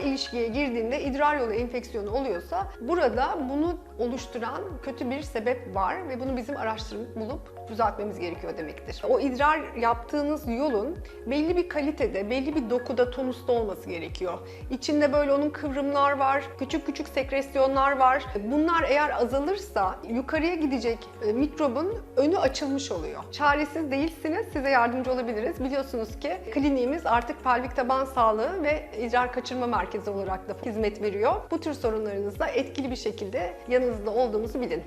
ilişkiye girdiğinde idrar yolu enfeksiyonu oluyorsa burada bunu oluşturan kötü bir sebep var ve bunu bizim araştırıp bulup düzeltmemiz gerekiyor demektir. O idrar yaptığınız yolun belli bir kalitede, belli bir dokuda, tonusta olması gerekiyor. İçinde böyle onun kıvrımlar var, küçük küçük sekresyonlar var. Bunlar eğer azalırsa yukarıya gidecek e, mikrobun önü açılmış oluyor. Çaresiz değilsiniz, size yardımcı olabiliriz. Biliyorsunuz ki kliniğimiz artık pelvik taban sağlığı ve idrar kaçırma merkezi olarak da hizmet veriyor. Bu tür sorunlarınızda etkili bir şekilde yanınızda olduğumuzu bilin.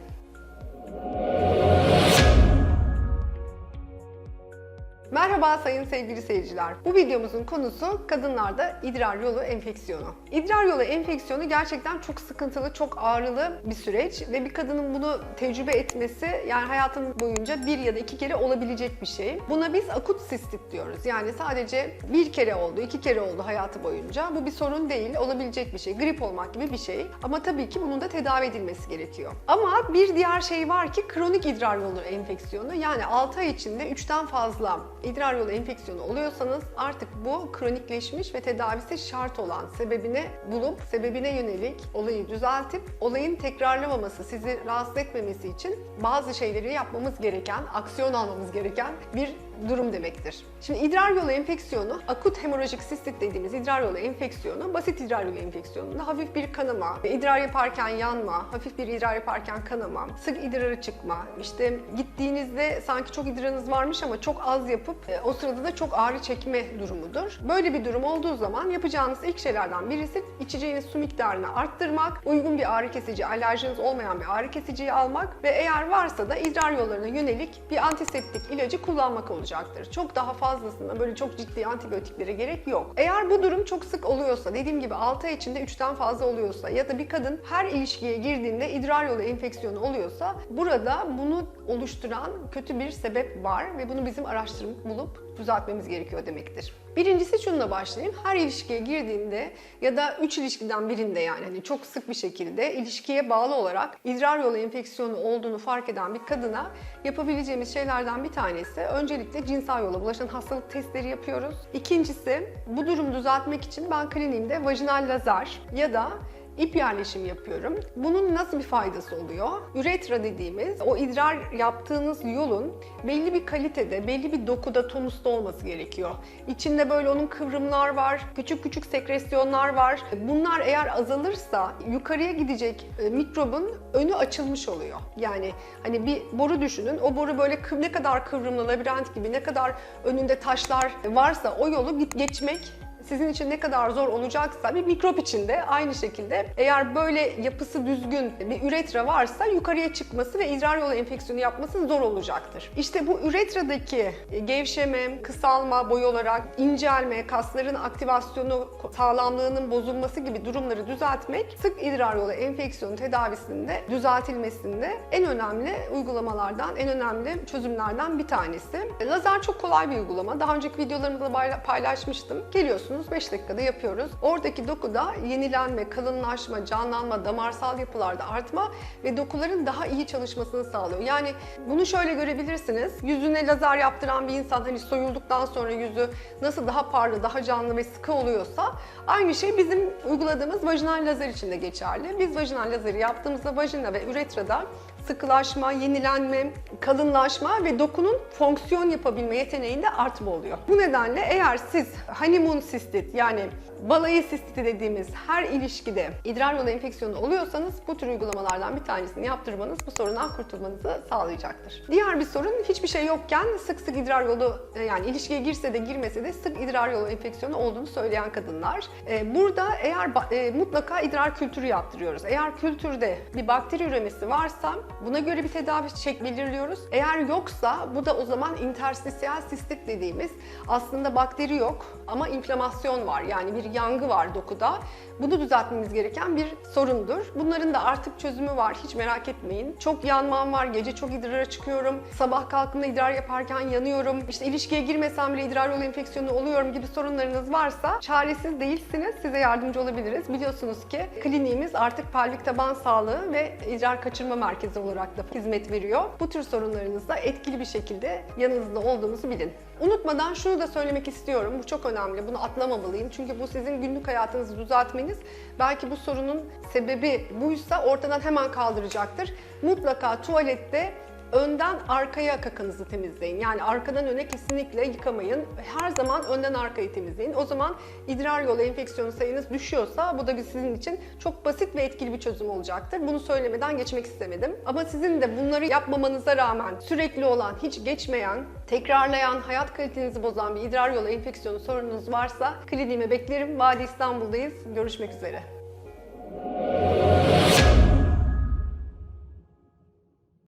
Merhaba sayın sevgili seyirciler. Bu videomuzun konusu kadınlarda idrar yolu enfeksiyonu. İdrar yolu enfeksiyonu gerçekten çok sıkıntılı, çok ağrılı bir süreç ve bir kadının bunu tecrübe etmesi yani hayatın boyunca bir ya da iki kere olabilecek bir şey. Buna biz akut sistit diyoruz. Yani sadece bir kere oldu, iki kere oldu hayatı boyunca. Bu bir sorun değil, olabilecek bir şey. Grip olmak gibi bir şey. Ama tabii ki bunun da tedavi edilmesi gerekiyor. Ama bir diğer şey var ki kronik idrar yolu enfeksiyonu. Yani 6 ay içinde 3'ten fazla idrar yolu enfeksiyonu oluyorsanız artık bu kronikleşmiş ve tedavisi şart olan sebebini bulup sebebine yönelik olayı düzeltip olayın tekrarlamaması, sizi rahatsız etmemesi için bazı şeyleri yapmamız gereken, aksiyon almamız gereken bir durum demektir. Şimdi idrar yolu enfeksiyonu, akut hemorajik sistit dediğimiz idrar yolu enfeksiyonu, basit idrar yolu enfeksiyonunda hafif bir kanama, idrar yaparken yanma, hafif bir idrar yaparken kanama, sık idrarı çıkma, işte gittiğinizde sanki çok idrarınız varmış ama çok az yapıp o sırada da çok ağrı çekme durumudur. Böyle bir durum olduğu zaman yapacağınız ilk şeylerden birisi içeceğiniz su miktarını arttırmak, uygun bir ağrı kesici, alerjiniz olmayan bir ağrı kesiciyi almak ve eğer varsa da idrar yollarına yönelik bir antiseptik ilacı kullanmak olacaktır. Çok daha fazlasına böyle çok ciddi antibiyotiklere gerek yok. Eğer bu durum çok sık oluyorsa, dediğim gibi 6 ay içinde 3'ten fazla oluyorsa ya da bir kadın her ilişkiye girdiğinde idrar yolu enfeksiyonu oluyorsa burada bunu oluşturan kötü bir sebep var ve bunu bizim araştırıp bulup düzeltmemiz gerekiyor demektir. Birincisi şununla başlayayım. Her ilişkiye girdiğinde ya da 3 ilişkiden birinde yani hani çok sık bir şekilde ilişkiye bağlı olarak idrar yolu enfeksiyonu olduğunu fark eden bir kadına yapabileceğimiz şeylerden bir tanesi öncelikle cinsel yola bulaşan hastalık testleri yapıyoruz. İkincisi bu durumu düzeltmek için ben kliniğimde vajinal lazer ya da ip yerleşimi yapıyorum. Bunun nasıl bir faydası oluyor? Üretra dediğimiz o idrar yaptığınız yolun belli bir kalitede, belli bir dokuda, tonusta olması gerekiyor. İçinde böyle onun kıvrımlar var, küçük küçük sekresyonlar var. Bunlar eğer azalırsa yukarıya gidecek e, mikrobun önü açılmış oluyor. Yani hani bir boru düşünün. O boru böyle ne kadar kıvrımlı, labirent gibi, ne kadar önünde taşlar varsa o yolu geçmek sizin için ne kadar zor olacaksa bir mikrop için de aynı şekilde eğer böyle yapısı düzgün bir üretra varsa yukarıya çıkması ve idrar yolu enfeksiyonu yapması zor olacaktır. İşte bu üretradaki gevşeme, kısalma, boy olarak incelme, kasların aktivasyonu, sağlamlığının bozulması gibi durumları düzeltmek sık idrar yolu enfeksiyonu tedavisinde düzeltilmesinde en önemli uygulamalardan, en önemli çözümlerden bir tanesi. Lazer çok kolay bir uygulama. Daha önceki videolarımızda payla- paylaşmıştım. Geliyorsunuz 5 dakikada yapıyoruz. Oradaki dokuda yenilenme, kalınlaşma, canlanma, damarsal yapılarda artma ve dokuların daha iyi çalışmasını sağlıyor. Yani bunu şöyle görebilirsiniz. Yüzüne lazer yaptıran bir insan hani soyulduktan sonra yüzü nasıl daha parlı, daha canlı ve sıkı oluyorsa aynı şey bizim uyguladığımız vajinal lazer için de geçerli. Biz vajinal lazeri yaptığımızda vajina ve üretrada sıkılaşma, yenilenme, kalınlaşma ve dokunun fonksiyon yapabilme yeteneğinde artma oluyor. Bu nedenle eğer siz honeymoon sistit yani balayı sistiti dediğimiz her ilişkide idrar yolu enfeksiyonu oluyorsanız bu tür uygulamalardan bir tanesini yaptırmanız bu sorundan kurtulmanızı sağlayacaktır. Diğer bir sorun hiçbir şey yokken sık sık idrar yolu e, yani ilişkiye girse de girmese de sık idrar yolu enfeksiyonu olduğunu söyleyen kadınlar. E, Burada eğer e, mutlaka idrar kültürü yaptırıyoruz. Eğer kültürde bir bakteri üremesi varsa buna göre bir tedavi şekli belirliyoruz. Eğer yoksa bu da o zaman interstitial sistit dediğimiz aslında bakteri yok ama inflamasyon var. Yani bir yangı var dokuda. Bunu düzeltmemiz gereken bir sorundur. Bunların da artık çözümü var. Hiç merak etmeyin. Çok yanmam var. Gece çok idrara çıkıyorum. Sabah kalktığımda idrar yaparken yanıyorum. İşte ilişkiye girmesem bile idrar yolu enfeksiyonu oluyorum gibi sorunlarınız varsa çaresiz değilsiniz. Size yardımcı olabiliriz. Biliyorsunuz ki kliniğimiz artık pelvik taban sağlığı ve idrar kaçırma merkezi olarak da hizmet veriyor. Bu tür sorunlarınızda etkili bir şekilde yanınızda olduğumuzu bilin. Unutmadan şunu da söylemek istiyorum. Bu çok önemli. Bunu atlamamalıyım. Çünkü bu sizin günlük hayatınızı düzeltmeniz belki bu sorunun sebebi buysa ortadan hemen kaldıracaktır. Mutlaka tuvalette önden arkaya kakanızı temizleyin. Yani arkadan öne kesinlikle yıkamayın. Her zaman önden arkayı temizleyin. O zaman idrar yolu enfeksiyonu sayınız düşüyorsa bu da sizin için çok basit ve etkili bir çözüm olacaktır. Bunu söylemeden geçmek istemedim. Ama sizin de bunları yapmamanıza rağmen sürekli olan, hiç geçmeyen, tekrarlayan, hayat kalitenizi bozan bir idrar yolu enfeksiyonu sorununuz varsa kliniğime beklerim. Vadi İstanbul'dayız. Görüşmek üzere.